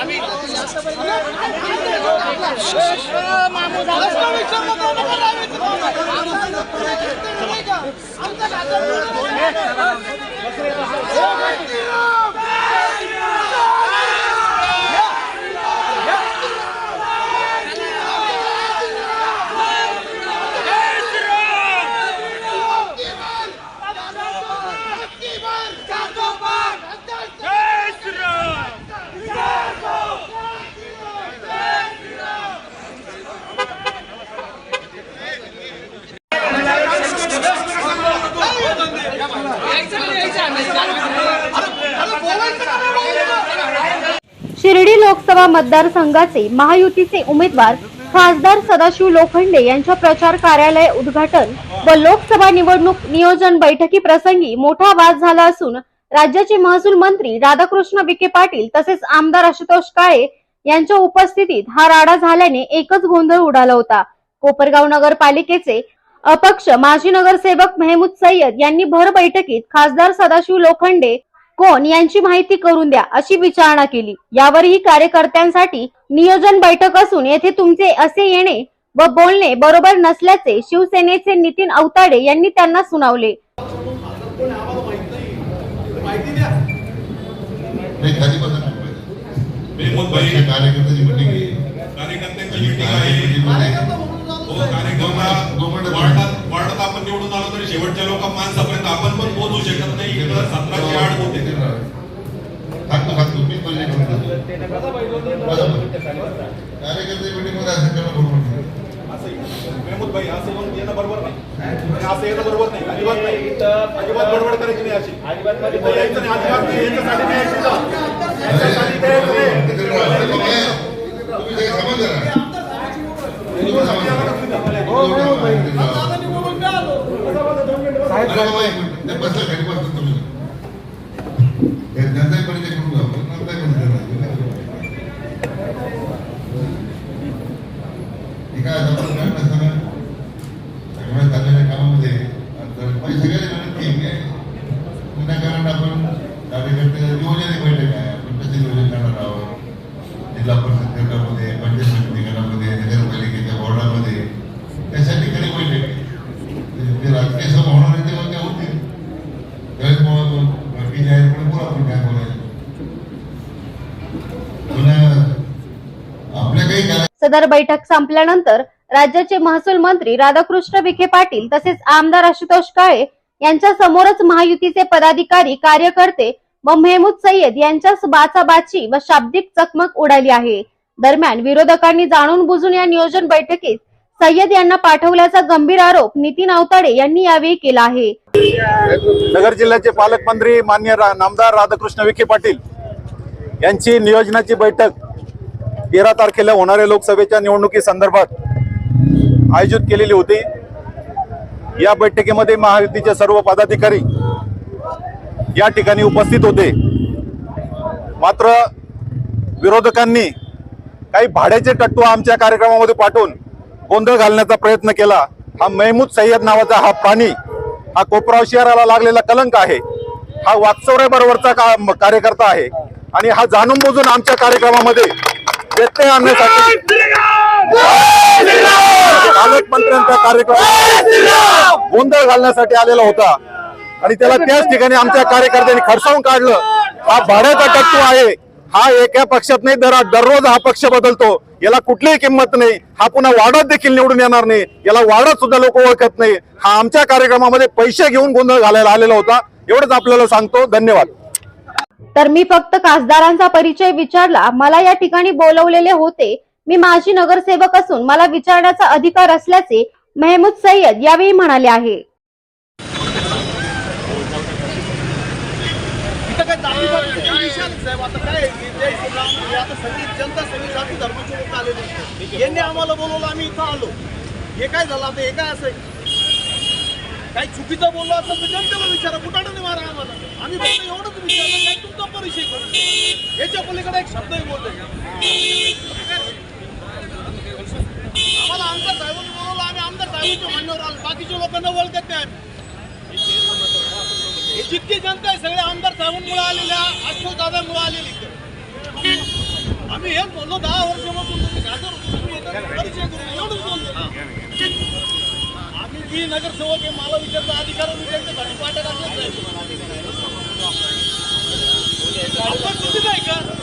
আমি शिर्डी लोकसभा मतदारसंघाचे महायुतीचे उमेदवार खासदार सदाशिव लोखंडे यांच्या प्रचार कार्यालय उद्घाटन व लोकसभा निवडणूक नियोजन बैठकी प्रसंगी मोठा वाद झाला असून राज्याचे महसूल मंत्री राधाकृष्ण विखे पाटील तसेच आमदार आशुतोष काळे यांच्या उपस्थितीत हा राडा झाल्याने एकच गोंधळ उडाला होता. कोपरगाव नगरपालिकेचे अपक्ष माजी नगरसेवक मेहमूद सय्यद यांनी भर बैठकीत खासदार सदाशिव लोखंडे कोण यांची माहिती करून द्या अशी विचारणा केली. यावरही कार्यकर्त्यांसाठी नियोजन बैठक असून येथे तुमचे असे येणे व बोलणे बरोबर नसल्याचे शिवसेनेचे नितीन अवताडे यांनी त्यांना सुनावले. कार्यकर्त्याची वार्डात वार्डात आपण निवडून आलो तरी शेवटच्या लोक माणसापर्यंत आपण पण पोहोचू शकत नाही. इकडं सतराशे आठ होते. कार्यकर्ते असं करणं बरोबर नाही. मेहमूद भाई असं येणं बरोबर नाही. असं येणं बरोबर नाही. अजिबात नाही. अजिबात बडबड करायची नाही अशी. इथं यायचं नाही. अजिबात नाही. याच्यासाठी नाही. यायचं. इथं. याच्यासाठी नाही. यायचं नाही. तुम्ही सगळे बसला खाली बसला तुम्ही. हे जनताही परिचय करून घ्या. पण नंतर करून देणार. ठीक आहे, आता आपण काय नसताना सगळ्या चाललेल्या कामामध्ये आता माझी सगळ्यांनी विनंती आहे की विनाकारण आपण कार्यकर्ते नियोजन एक बैठक आहे आपण कसे नियोजन करणार आहोत जिल्हा परिषद गटामध्ये पंचायत समिती गटामध्ये नगरपालिकेच्या वॉर्डामध्ये त्याच्या ठिकाणी बैठक आहे ते- ते राजकीय सभा होणार आहे तेव्हा त्या होतील त्यावेळेस मग बाकी जाहीरपणे बोला आपण काय बोलायचं पण आपल्या काही बैठक संपल्यानंतर राज्याचे महसूल मंत्री राधाकृष्ण विखे पाटील तसेच आमदार आशुतोष काळे यांच्या समोरच महायुतीचे पदाधिकारी कार्यकर्ते व मेहमूद सय्यद यांच्याच बाचाबाची व शाब्दिक चकमक उडाली आहे. दरम्यान विरोधकांनी जाणून बुजून या नियोजन बैठकीत सय्यद यांना पाठवल्याचा गंभीर आरोप नितीन अवताडे यांनी यावेळी केला आहे. नगर जिल्ह्याचे पालकमंत्री मान्य नामदार राधाकृष्ण विखे पाटील यांची नियोजनाची बैठक तेरा तारखेला होणाऱ्या लोकसभेच्या निवडणुकीसंदर्भात आयोजित केलेली होती. या बैठकीमध्ये महायुतीचे सर्व पदाधिकारी या ठिकाणी उपस्थित होते. मात्र विरोधकांनी काही भाड्याचे टट्टू आमच्या कार्यक्रमामध्ये पाठवून गोंधळ घालण्याचा प्रयत्न केला. हा महमूद सय्यद नावाचा हा प्राणी हा कोपराव शहराला लागलेला कलंक आहे. हा वाकचौरे का कार्यकर्ता आहे. आणि हा जाणून बुजून आमच्या कार्यक्रमामध्ये व्यत्यय आणण्यासाठी पालकमंत्र्यांचा कार्यक्रम. गोंधळ घालण्यासाठी आलेला होता. आणि त्याला त्याच ठिकाणी आमच्या कार्यकर्त्यांनी खरसावून काढलं. हा भाड्याचा टट्टू आहे. हा एका पक्षात नाही दर दररोज हा पक्ष बदलतो. याला कुठलीही किंमत नाही. हा पुन्हा वाढत देखील निवडून येणार नाही. याला वाढत सुद्धा लोक ओळखत नाही. हा आमच्या कार्यक्रमामध्ये पैसे घेऊन गोंधळ घालायला आलेला होता. एवढंच आपल्याला सांगतो. धन्यवाद. तर मी फक्त खासदारांचा परिचय विचारला. मला या ठिकाणी बोलवलेले होते. मी माजी नगरसेवक असून मला विचारण्याचा अधिकार असल्याचे मेहमूद सय्यद यावेळी म्हणाले आहे. जनता यांनी आम्हाला बोलवलं. आम्ही इथं आलो. हे काय झालं? आता हे काय असेल काही चुकीचं बोललो असं तर जनतेला विचारा कुठाने मारा आम्हाला. आम्ही फक्त एवढंच विचारलं काय तुमचा परिचय करून याच्या पलीकडे एक शब्दही बोलतोय आम्हाला आमदार साहेबांनी बोलवलं आम्ही आमदार साहेबांच्या मान्यवर आलो. बाकीच्या लोकांना ओळखत नाही आम्ही. हे जितकी जनता आहे सगळ्या आमदार साहेबांमुळे आलेल्या अशोक दादांमुळे आलेली आम्ही हेच बोललो दहा वर्षापासून तुम्ही खासदार होतो, तुम्ही परिचय करून एवढंच बोललो. ही नगरसेवक हे मला विचारता अधिकार मी त्यांच्यासाठी वाटत असलं आपण अधिकार आहे का?